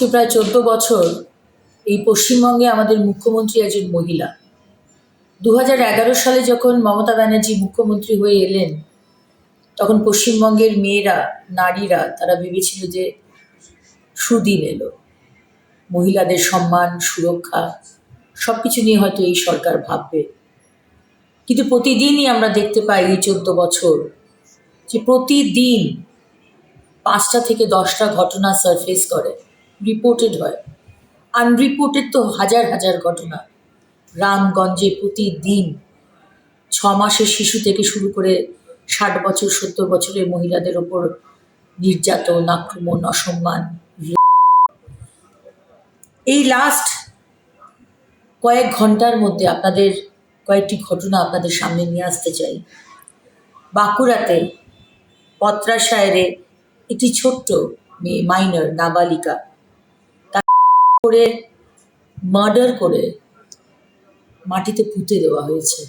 আজকে প্রায় চোদ্দ বছর এই পশ্চিমবঙ্গে আমাদের মুখ্যমন্ত্রী একজন মহিলা। দু এগারো সালে যখন মমতা ব্যানার্জি মুখ্যমন্ত্রী হয়ে এলেন, তখন পশ্চিমবঙ্গের মেয়েরা, নারীরা, তারা ভেবেছিল যে সুদিন এলো। মহিলাদের সম্মান, সুরক্ষা সব কিছু নিয়ে হয়তো এই সরকার ভাববে। কিন্তু প্রতিদিনই আমরা দেখতে পাই এই চোদ্দ বছর যে প্রতিদিন পাঁচটা থেকে দশটা ঘটনা সারফেস করে। রিপোর্টেড হয়। আনরিপোর্টেড তো হাজার হাজার ঘটনা। রামগঞ্জে প্রতিদিন ছ মাসের শিশু থেকে শুরু করে ষাট বছর, সত্তর বছরের মহিলাদের ওপর নির্যাতন, আক্রমণ, অসম্মান। এই লাস্ট কয়েক ঘণ্টার মধ্যে আপনাদের কয়েকটি ঘটনা আপনাদের সামনে নিয়ে আসতে চাই। বাঁকুড়াতে পত্রাশায়রে একটি ছোট্ট মেয়ে মাইনর নাবালিকা করে মার্ডার করে মাটিতে পুঁতে দেওয়া হয়েছে।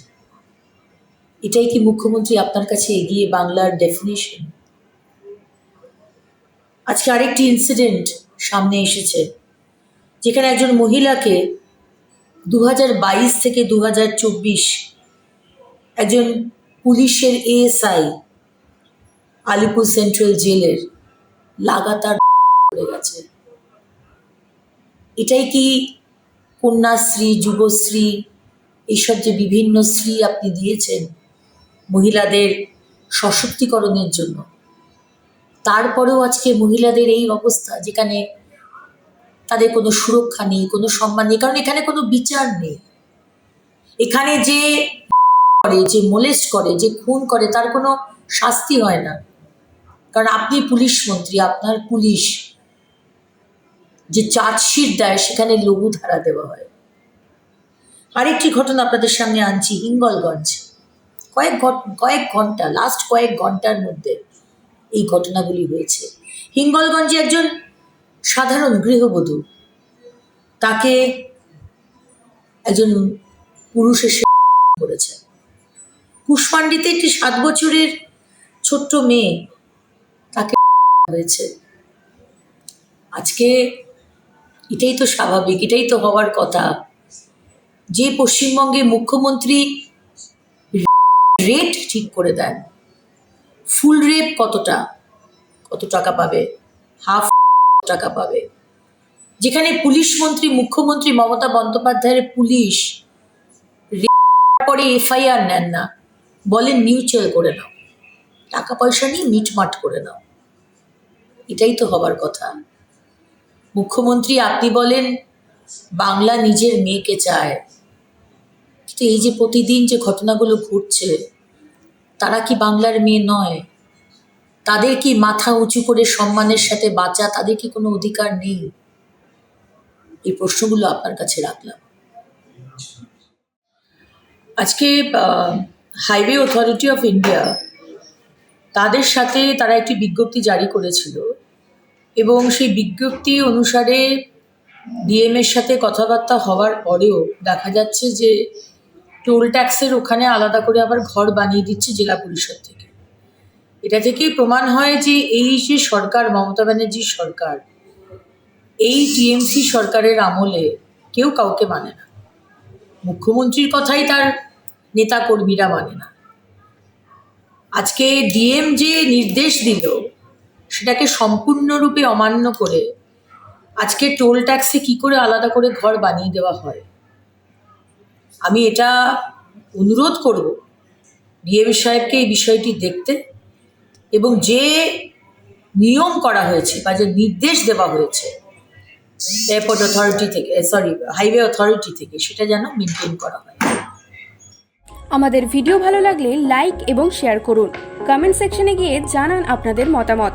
এটাই কি মুখ্যমন্ত্রী আপনার কাছে এগিয়ে বাংলার ডেফিনেশন আজকে আরেকটি ইনসিডেন্ট সামনে এসেছে, যেখানে একজন মহিলাকে দু বাইশ থেকে দু চব্বিশ একজন পুলিশের এএসআই আলিপুর সেন্ট্রাল জেলের লাগাতার গেছে। এটাই কি কন্যাশ্রী, যুবশ্রী, এইসব যে বিভিন্ন শ্রী আপনি দিয়েছেন মহিলাদের সশক্তিকরণের জন্য। তারপরেও আজকে মহিলাদের এই অবস্থা যেখানে তাদের কোনো সুরক্ষা নেই, কোনো সম্মান নেই, কারণ এখানে কোনো বিচার নেই। এখানে যে করে, যে মোলেস্ট করে, যে খুন করে, তার কোনো শাস্তি হয় না। কারণ আপনি পুলিশ মন্ত্রী, আপনার পুলিশ যে চার্জশিট দেয়, সেখানে লঘু ধারা দেওয়া হয়। আরেকটি ঘটনা আপনাদের সামনে আনছি, হিঙ্গলগঞ্জ। কয়েক কয়েক ঘণ্টা লাস্ট কয়েক ঘণ্টার মধ্যে এই ঘটনাগুলি হয়েছে। হিঙ্গলগঞ্জে একজন সাধারণ গৃহবধূ, তাকে একজন পুরুষ এসে করেছে। কুশমান্ডিতে একটি সাত বছরের ছোট্ট মেয়ে তাকে হয়েছে আজকে এটাই তো স্বাভাবিক, এটাই তো হওয়ার কথা। যে পশ্চিমবঙ্গে মুখ্যমন্ত্রী রেট ঠিক করে দেন, ফুল রেপ কতটা, কত টাকা পাবে, হাফ টাকা পাবে। যেখানে পুলিশ মন্ত্রী, মুখ্যমন্ত্রী মমতা বন্দ্যোপাধ্যায়ের পুলিশ পরে এফআইআর নেন না, বলেন মিউচুয়াল করে নাও। টাকা পয়সা নিয়ে মিটমাট করে নাও। এটাই তো হবার কথা। মুখ্যমন্ত্রী আপনি বলেন, বাংলা নিজের মেয়েকে চায়। কিন্তু এই যে প্রতিদিন যে ঘটনাগুলো ঘটছে, তারা কি বাংলার মেয়ে নয়? তাদের কি মাথা উঁচু করে সম্মানের সাথে বাঁচা, তাদের কি কোনো অধিকার নেই? এই প্রশ্নগুলো আপনার কাছে রাখলাম। আজকে হাইওয়ে অথরিটি অফ ইন্ডিয়া তাদের সাথে তারা একটি বিজ্ঞপ্তি জারি করেছিল। এবং সেই বিজ্ঞপ্তি অনুসারে ডিএমের সাথে কথাবার্তা হওয়ার পরেও দেখা যাচ্ছে যে টোল ট্যাক্সের ওখানে আলাদা করে আবার ঘর বানিয়ে দিচ্ছে জেলা পরিষদ থেকে। এটা থেকেই প্রমাণ হয় যে এই যে সরকার, মমতা ব্যানার্জির সরকার, এই টিএমসি সরকারের আমলে কেউ কাউকে মানে না। মুখ্যমন্ত্রীর কথাই তার নেতাকর্মীরা মানে না। আজকে ডিএম যে নির্দেশ দিল সেটাকে সম্পূর্ণরূপে অমান্য করে আজকে টোল ট্যাক্সে কি করে আলাদা করে ঘর বানিয়ে দেওয়া হয়? আমি এটা অনুরোধ করব ডিএম সাহেবকে এই বিষয়টি দেখতে এবং যে নিয়ম করা হয়েছে বা যে নির্দেশ দেওয়া হয়েছে এয়ারপোর্ট অথরিটি থেকে সরি হাইওয়ে অথরিটি থেকে, সেটা যেন মেনটেন করা হয়। আমাদের ভিডিও ভালো লাগলে লাইক এবং শেয়ার করুন। কমেন্ট সেকশনে গিয়ে জানান আপনাদের মতামত।